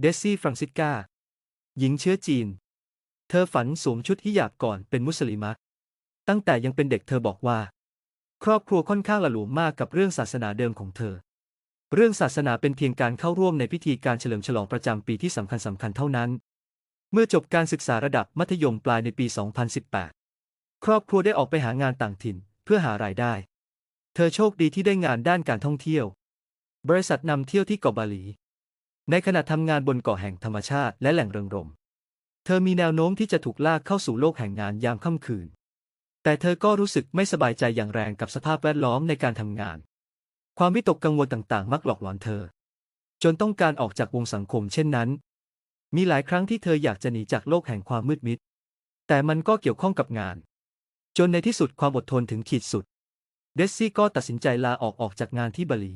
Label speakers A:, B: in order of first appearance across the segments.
A: เดซี่ฟรังซิสกาหญิงเชื้อจีน เธอฝันสวมชุดฮิญาบก่อนเป็นมุสลิมะตั้งแต่ยังเป็นเด็กเธอบอกว่า ครอบครัวค่อนข้างละหลวมมากกับเรื่องศาสนาเดิมของเธอ เรื่องศาสนาเป็นเพียงการเข้าร่วมในพิธีการเฉลิมฉลองประจำปีที่สำคัญสำคัญเท่านั้น เมื่อจบการศึกษาระดับมัธยมปลายในปี 2018 ครอบครัวได้ออกไปหางานต่างถิ่นเพื่อหารายได้ เธอโชคดีที่ได้งานด้านการท่องเที่ยว บริษัทนำเที่ยวที่เกาะบาหลี ในขณะทำงานบนเกาะแห่งธรรมชาติและแหล่งเริงรม เธอมีแนวโน้มที่จะถูกลากเข้าสู่โลกแห่งงานยามค่ำคืน แต่เธอก็รู้สึกไม่สบายใจอย่างแรงกับสภาพแวดล้อมในการทำงาน ความวิตกกังวลต่างๆ มักหลอกหลอนเธอ จนต้องการออกจากวงสังคมเช่นนั้น มีหลายครั้งที่เธออยากจะหนีจากโลกแห่งความมืดมิด แต่มันก็เกี่ยวข้องกับงาน จนในที่สุดความอดทนถึงขีดสุด เดซซี่ก็ตัดสินใจลาออกออกจากงานที่บาหลี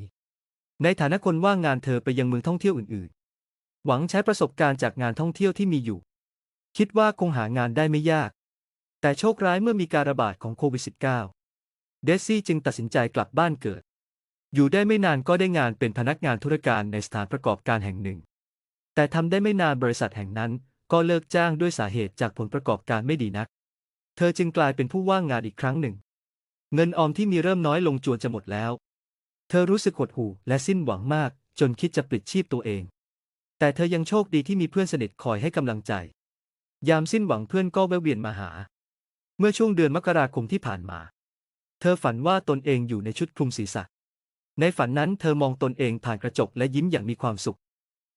A: ในฐานะคนว่างงานเธอไปยังเมืองท่องเที่ยวอื่นๆ หวังใช้ประสบการณ์จากงานท่องเที่ยวที่มีอยู่ คิดว่าคงหางานได้ไม่ยาก แต่โชคร้ายเมื่อมีการระบาดของโควิด -19 เดซี่จึงตัดสินใจกลับบ้านเกิด อยู่ได้ไม่นานก็ได้งานเป็นพนักงานธุรการในสถานประกอบการแห่งหนึ่ง แต่ทำได้ไม่นานบริษัทแห่งนั้น ก็เลิกจ้างด้วยสาเหตุจากผลประกอบการไม่ดีนัก เธอจึงกลายเป็นผู้ว่างงานอีกครั้งหนึ่ง เงินออมที่มีเริ่มน้อยลงจวนจะหมดแล้ว เธอรู้สึกหดหู่และสิ้นหวังมากจนคิดจะปลิดชีพตัวเอง แต่เธอยังโชคดีที่มีเพื่อนสนิทคอยให้กำลังใจ ยามสิ้นหวังเพื่อนก็แวะเวียนมาหา เมื่อช่วงเดือนมกราคมที่ผ่านมา เธอฝันว่าตนเองอยู่ในชุดคลุมศีรษะ ในฝันนั้นเธอมองตนเองผ่านกระจกและยิ้มอย่างมีความสุข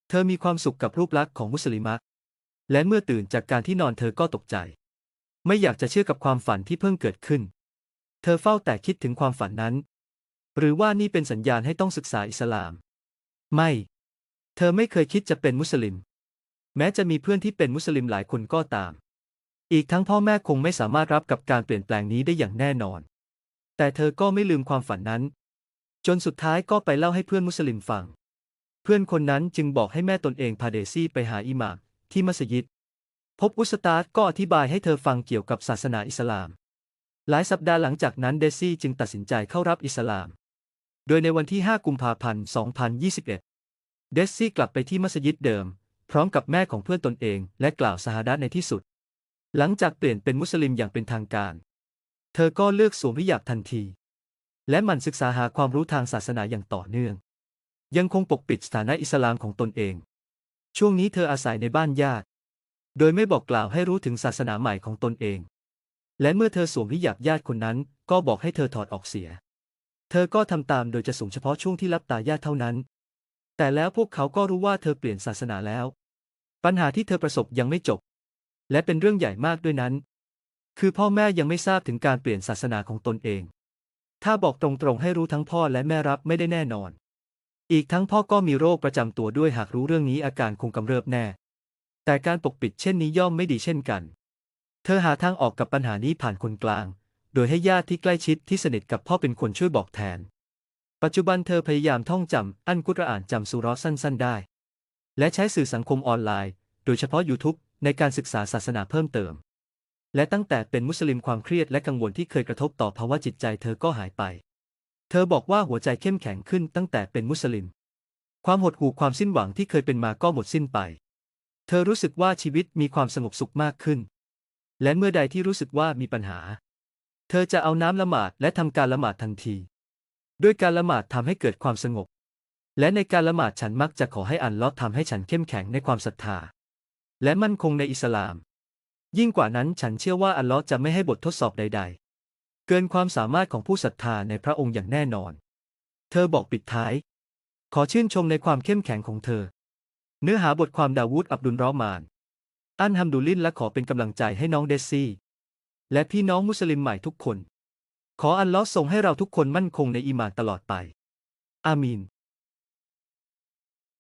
A: เธอมีความสุขกับรูปลักษณ์ของมุสลิมะและเมื่อตื่นจากการที่นอนเธอก็ตกใจ ไม่อยากจะเชื่อกับความฝันที่เพิ่งเกิดขึ้น เธอเฝ้าแต่คิดถึงความฝันนั้น หรือว่านี่เป็นสัญญาณให้ต้องศึกษาอิสลาม ไม่ เธอไม่เคยคิดจะเป็นมุสลิม แม้จะมีเพื่อนที่เป็นมุสลิมหลายคนก็ตาม อีกทั้งพ่อแม่คงไม่สามารถรับกับการเปลี่ยนแปลงนี้ได้อย่างแน่นอน แต่เธอก็ไม่ลืมความฝันนั้น จนสุดท้ายก็ไปเล่าให้เพื่อนมุสลิมฟัง เพื่อนคนนั้นจึงบอกให้แม่ตนเองพาเดซี่ไปหาอิหม่ามที่มัสยิด พบอุสตาดก็อธิบายให้เธอฟังเกี่ยวกับศาสนาอิสลาม หลายสัปดาห์หลังจากนั้นเดซี่จึงตัดสินใจเข้ารับอิสลาม โดยในวันที่ 5 กุมภาพันธ์ 2021 เดซี่กลับไปที่มัสยิดเดิม พร้อมกับแม่ของเพื่อนตนเอง และกล่าวสหดัตในที่สุด หลังจากเปลี่ยนเป็นมุสลิมอย่างเป็นทางการ เธอก็เลือกสวมฮิญาบทันที และหมั่นศึกษาหาความรู้ทางศาสนาอย่างต่อเนื่อง ยังคงปกปิดสถานะอิสลามของตนเอง ช่วงนี้เธออาศัยในบ้านญาติ โดยไม่บอกกล่าวให้รู้ถึงศาสนาใหม่ของตนเอง และเมื่อเธอสวมฮิญาบญาติคนนั้น ก็บอกให้เธอถอดออกเสีย เธอก็ทำตามโดยจะสวมเฉพาะช่วงที่รับตาญาติเท่านั้น แต่แล้วพวกเขาก็รู้ว่าเธอเปลี่ยนศาสนาแล้ว ปัญหาที่เธอประสบยังไม่จบ และเป็นเรื่องใหญ่มากด้วยนั้น คือพ่อแม่ยังไม่ทราบถึงการเปลี่ยนศาสนาของตนเอง ถ้าบอกตรงๆให้รู้ทั้งพ่อและแม่รับไม่ได้แน่นอน อีกทั้งพ่อก็มีโรคประจำตัวด้วยหากรู้เรื่องนี้อาการคงกำเริบแน่ แต่การปกปิดเช่นนี้ย่อมไม่ดีเช่นกัน เธอหาทางออกกับปัญหานี้ผ่านคนกลาง โดยให้ญาติที่ใกล้ชิดที่สนิทกับพ่อเป็นคนช่วยบอกแทน ปัจจุบันเธอพยายามท่องจำอันกุรอานจำสุราะห์สั้น ๆ ได้ และใช้สื่อสังคมออนไลน์ โดยเฉพาะ YouTube ในการศึกษาศาสนาเพิ่มเติม และตั้งแต่เป็นมุสลิมความเครียดและกังวลที่เคยกระทบต่อภาวะจิตใจเธอก็หายไป เธอบอกว่าหัวใจเข้มแข็งขึ้นตั้งแต่เป็นมุสลิม ความหดหู่ความสิ้นหวังที่เคยเป็นมาก็หมดสิ้นไป เธอรู้สึกว่าชีวิตมีความสงบสุขมากขึ้น และเมื่อใดที่รู้สึกว่ามีปัญหา เธอจะเอาน้ำละหมาดและทำการละหมาดทันที ด้วยการละหมาดทำให้เกิดความสงบ และในการละหมาดฉันมักจะขอให้อัลลอฮ์ทำให้ฉันเข้มแข็งในความศรัทธา และมั่นคงในอิสลาม ยิ่งกว่านั้นฉันเชื่อว่าอัลลอฮ์จะไม่ให้บททดสอบใด ๆ เกินความสามารถของผู้ศรัทธาในพระองค์อย่างแน่นอน เธอบอกปิดท้าย ขอชื่นชมในความเข้มแข็งของเธอ เนื้อหาบทความดาวูดอับดุลรอมาน อันฮัมดุลิลและขอเป็นกำลังใจให้น้องเดซี่และพี่น้องมุสลิมใหม่ทุกคน ขออัลลอฮ์ทรงให้เราทุกคนมั่นคงในอิหมานตลอดไป อามีน